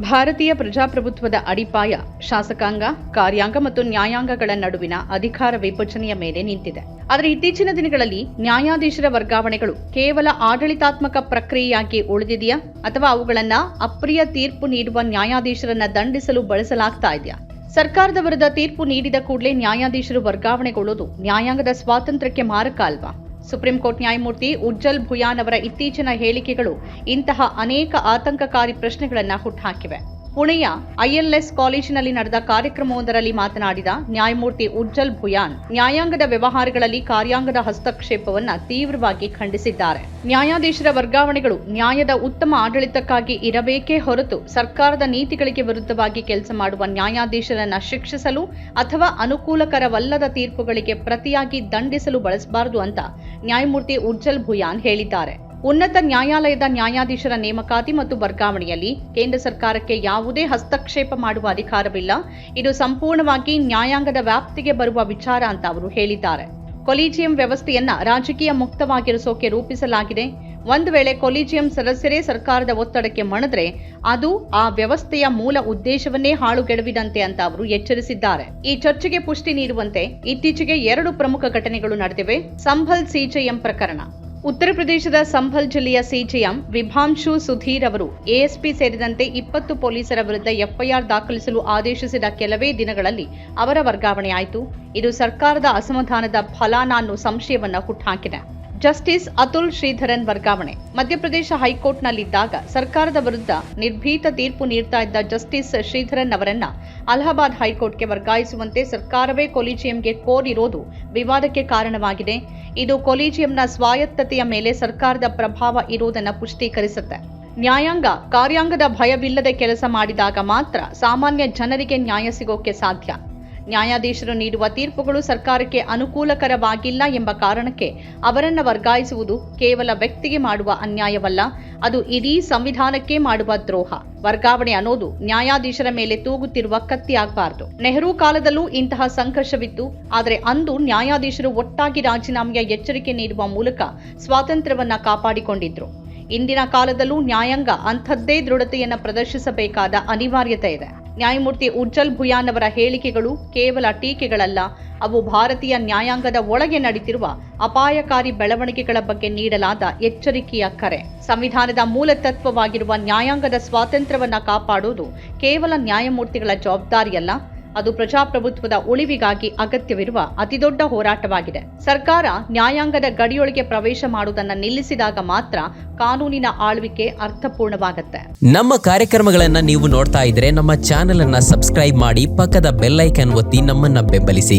ಭಾರತೀಯ ಪ್ರಜಾಪ್ರಭುತ್ವದ ಅಡಿಪಾಯ, ಶಾಸಕಾಂಗ, ಕಾರ್ಯಾಂಗ ಮತ್ತು ನ್ಯಾಯಾಂಗಗಳ ನಡುವಿನ ಅಧಿಕಾರ ವಿಭಜನೆಯ ಮೇಲೆ ನಿಂತಿದೆ. ಆದರೆ ಇತ್ತೀಚಿನ ದಿನಗಳಲ್ಲಿ ನ್ಯಾಯಾಧೀಶರ ವರ್ಗಾವಣೆಗಳು ಕೇವಲ ಆಡಳಿತಾತ್ಮಕ ಪ್ರಕ್ರಿಯೆಯಾಗಿ ಉಳಿದಿದೆಯಾ? ಅಥವಾ ಅವುಗಳನ್ನ ಅಪ್ರಿಯ ತೀರ್ಪು ನೀಡುವ ನ್ಯಾಯಾಧೀಶರನ್ನ ದಂಡಿಸಲು ಬಳಸಲಾಗ್ತಾ ಇದೆಯಾ? ಸರ್ಕಾರದ ವಿರುದ್ಧ ತೀರ್ಪು ನೀಡಿದ ಕೂಡಲೇ ನ್ಯಾಯಾಧೀಶರು ವರ್ಗಾವಣೆಗೊಳ್ಳುವುದು ನ್ಯಾಯಾಂಗದ ಸ್ವಾತಂತ್ರ್ಯಕ್ಕೆ ಮಾರಕ ಅಲ್ವಾ? ಸುಪ್ರೀಂ ಕೋರ್ಟ್ ನ್ಯಾಯಮೂರ್ತಿ ಉಜ್ಜಲ್ ಭುಯಾನ್ ಅವರ ಇತ್ತೀಚಿನ ಹೇಳಿಕೆಗಳು ಇಂತಹ ಅನೇಕ ಆತಂಕಕಾರಿ ಪ್ರಶ್ನೆಗಳನ್ನು ಹುಟ್ಟುಹಾಕಿವೆ ಪುಣೆಯ ಐಎಲ್ಎಸ್ ಕಾಲೇಜಿನಲ್ಲಿ ನಡೆದ ಕಾರ್ಯಕ್ರಮವೊಂದರಲ್ಲಿ ಮಾತನಾಡಿದ ನ್ಯಾಯಮೂರ್ತಿ ಉಜ್ಜಲ್ ಭುಯಾನ್, ನ್ಯಾಯಾಂಗದ ವ್ಯವಹಾರಗಳಲ್ಲಿ ಕಾರ್ಯಾಂಗದ ಹಸ್ತಕ್ಷೇಪವನ್ನು ತೀವ್ರವಾಗಿ ಖಂಡಿಸಿದ್ದಾರೆ. ನ್ಯಾಯಾಧೀಶರ ವರ್ಗಾವಣೆಗಳು ನ್ಯಾಯದ ಉತ್ತಮ ಆಡಳಿತಕ್ಕಾಗಿ ಇರಬೇಕೇ ಹೊರತು ಸರ್ಕಾರದ ನೀತಿಗಳಿಗೆ ವಿರುದ್ಧವಾಗಿ ಕೆಲಸ ಮಾಡುವ ನ್ಯಾಯಾಧೀಶರನ್ನು ಶಿಕ್ಷಿಸಲು ಅಥವಾ ಅನುಕೂಲಕರವಲ್ಲದ ತೀರ್ಪುಗಳಿಗೆ ಪ್ರತಿಯಾಗಿ ದಂಡಿಸಲು ಬಳಸಬಾರದು ಅಂತ ನ್ಯಾಯಮೂರ್ತಿ ಉಜ್ಜಲ್ ಭುಯಾನ್ ಹೇಳಿದ್ದಾರೆ. ಉನ್ನತ ನ್ಯಾಯಾಲಯದ ನ್ಯಾಯಾಧೀಶರ ನೇಮಕಾತಿ ಮತ್ತು ವರ್ಗಾವಣೆಯಲ್ಲಿ ಕೇಂದ್ರ ಸರ್ಕಾರಕ್ಕೆ ಯಾವುದೇ ಹಸ್ತಕ್ಷೇಪ ಮಾಡುವ ಅಧಿಕಾರವಿಲ್ಲ. ಇದು ಸಂಪೂರ್ಣವಾಗಿ ನ್ಯಾಯಾಂಗದ ವ್ಯಾಪ್ತಿಗೆ ಬರುವ ವಿಚಾರ ಅಂತ ಅವರು ಹೇಳಿದ್ದಾರೆ. ಕೊಲಿಜಿಯಂ ವ್ಯವಸ್ಥೆಯನ್ನ ರಾಜಕೀಯ ಮುಕ್ತವಾಗಿರಿಸೋಕೆ ರೂಪಿಸಲಾಗಿದೆ. ಒಂದು ವೇಳೆ ಕೊಲಿಜಿಯಂ ಸದಸ್ಯರೇ ಸರ್ಕಾರದ ಒತ್ತಡಕ್ಕೆ ಮಣಿದ್ರೆ ಅದು ಆ ವ್ಯವಸ್ಥೆಯ ಮೂಲ ಉದ್ದೇಶವನ್ನೇ ಹಾಳುಗೆಡವಿದಂತೆ ಅಂತ ಅವರು ಎಚ್ಚರಿಸಿದ್ದಾರೆ. ಈ ಚರ್ಚೆಗೆ ಪುಷ್ಟಿ ನೀಡುವಂತೆ ಇತ್ತೀಚೆಗೆ ಎರಡು ಪ್ರಮುಖ ಘಟನೆಗಳು ನಡೆದಿವೆ. ಸಂಭಲ್ ಸಿಜೆಎಂ ಪ್ರಕರಣ. ಉತ್ತರ ಪ್ರದೇಶದ ಸಂಭಲ್ ಜಿಲ್ಲೆಯ ಸಿಜಿಎಂ ವಿಭಾಂಶು ಸುಧೀರ್ ಅವರು ಎಎಸ್ಪಿ ಸೇರಿದಂತೆ ಇಪ್ಪತ್ತು ಪೊಲೀಸರ ವಿರುದ್ಧ ಎಫ್ಐಆರ್ ದಾಖಲಿಸಲು ಆದೇಶಿಸಿದ ಕೆಲವೇ ದಿನಗಳಲ್ಲಿ ಅವರ ವರ್ಗಾವಣೆಯಾಯಿತು ಇದು ಸರ್ಕಾರದ ಅಸಮಾಧಾನದ ಅನ್ನೋ ಸಂಶಯವನ್ನ ಹುಟ್ಟುಹಾಕಿದೆ ಜಸ್ಟಿಸ್ ಅತುಲ್ ಶ್ರೀಧರನ್ ವರ್ಗಾವಣೆ. ಮಧ್ಯಪ್ರದೇಶ ಹೈಕೋರ್ಟ್ನಲ್ಲಿದ್ದಾಗ ಸರ್ಕಾರದ ವಿರುದ್ಧ ನಿರ್ಭೀತ ತೀರ್ಪು ನೀಡ್ತಾ ಇದ್ದ ಜಸ್ಟಿಸ್ ಶ್ರೀಧರನ್ ಅವರನ್ನ ಅಲಹಾಬಾದ್ ಹೈಕೋರ್ಟ್ಗೆ ವರ್ಗಾಯಿಸುವಂತೆ ಸರ್ಕಾರವೇ ಕೊಲಿಜಿಯಂಗೆ ಕೋರಿರೋದು ವಿವಾದಕ್ಕೆ ಕಾರಣವಾಗಿದೆ. ಇದು ಕೊಲಿಜಿಯಂನ ಸ್ವಾಯತ್ತತೆಯ ಮೇಲೆ ಸರ್ಕಾರದ ಪ್ರಭಾವ ಇರುವುದನ್ನು ಪುಷ್ಟೀಕರಿಸುತ್ತೆ. ನ್ಯಾಯಾಂಗ ಕಾರ್ಯಾಂಗದ ಭಯವಿಲ್ಲದೆ ಕೆಲಸ ಮಾಡಿದಾಗ ಮಾತ್ರ ಸಾಮಾನ್ಯ ಜನರಿಗೆ ನ್ಯಾಯ ಸಿಗೋಕೆ ಸಾಧ್ಯ. ನ್ಯಾಯಾಧೀಶರು ನೀಡುವ ತೀರ್ಪುಗಳು ಸರ್ಕಾರಕ್ಕೆ ಅನುಕೂಲಕರವಾಗಿಲ್ಲ ಎಂಬ ಕಾರಣಕ್ಕೆ ಅವರನ್ನು ವರ್ಗಾಯಿಸುವುದು ಕೇವಲ ವ್ಯಕ್ತಿಗೆ ಮಾಡುವ ಅನ್ಯಾಯವಲ್ಲ, ಅದು ಇಡೀ ಸಂವಿಧಾನಕ್ಕೆ ಮಾಡುವ ದ್ರೋಹ. ವರ್ಗಾವಣೆ ಅನ್ನೋದು ನ್ಯಾಯಾಧೀಶರ ಮೇಲೆ ತೂಗುತ್ತಿರುವ ಕತ್ತಿಯಾಗಬಾರದು. ನೆಹರು ಕಾಲದಲ್ಲೂ ಇಂತಹ ಸಂಘರ್ಷವಿತ್ತು, ಆದರೆ ಅಂದು ನ್ಯಾಯಾಧೀಶರು ಒಟ್ಟಾಗಿ ರಾಜೀನಾಮೆಯ ಎಚ್ಚರಿಕೆ ನೀಡುವ ಮೂಲಕ ಸ್ವಾತಂತ್ರ್ಯವನ್ನ ಕಾಪಾಡಿಕೊಂಡಿದ್ರು. ಇಂದಿನ ಕಾಲದಲ್ಲೂ ನ್ಯಾಯಾಂಗ ಅಂಥದ್ದೇ ದೃಢತೆಯನ್ನು ಪ್ರದರ್ಶಿಸಬೇಕಾದ ಅನಿವಾರ್ಯತೆ ಇದೆ. ನ್ಯಾಯಮೂರ್ತಿ ಉಜ್ಜಲ್ ಭುಯಾನ್ ಅವರ ಹೇಳಿಕೆಗಳು ಕೇವಲ ಟೀಕೆಗಳಲ್ಲ, ಅವು ಭಾರತೀಯ ನ್ಯಾಯಾಂಗದ ಒಳಗೆ ನಡೀತಿರುವ ಅಪಾಯಕಾರಿ ಬೆಳವಣಿಗೆಗಳ ಬಗ್ಗೆ ನೀಡಲಾದ ಎಚ್ಚರಿಕೆಯ ಕರೆ. ಸಂವಿಧಾನದ ಮೂಲ ತತ್ವವಾಗಿರುವ ನ್ಯಾಯಾಂಗದ ಸ್ವಾತಂತ್ರ್ಯವನ್ನು ಕಾಪಾಡುವುದು ಕೇವಲ ನ್ಯಾಯಮೂರ್ತಿಗಳ ಜವಾಬ್ದಾರಿಯಲ್ಲ ಅದು ಪ್ರಜಾಪ್ರಭುತ್ವದ ಉಳಿವಿಗಾಗಿ ಅಗತ್ಯವಿರುವ ಅತಿದೊಡ್ಡ ಹೋರಾಟವಾಗಿದೆ. ಸರ್ಕಾರ ನ್ಯಾಯಾಂಗದ ಗಡಿಯೊಳಗೆ ಪ್ರವೇಶ ಮಾಡುವುದನ್ನು ನಿಲ್ಲಿಸಿದಾಗ ಮಾತ್ರ ಕಾನೂನಿನ ಆಳ್ವಿಕೆ ಅರ್ಥಪೂರ್ಣವಾಗುತ್ತೆ. ನಮ್ಮ ಕಾರ್ಯಕ್ರಮಗಳನ್ನು ನೀವು ನೋಡ್ತಾ ಇದ್ರೆ ನಮ್ಮ ಚಾನೆಲ್ ಅನ್ನ ಸಬ್ಸ್ಕ್ರೈಬ್ ಮಾಡಿ ಪಕ್ಕದ ಬೆಲ್ಲೈಕನ್ ಒತ್ತಿ ನಮ್ಮನ್ನ ಬೆಂಬಲಿಸಿ.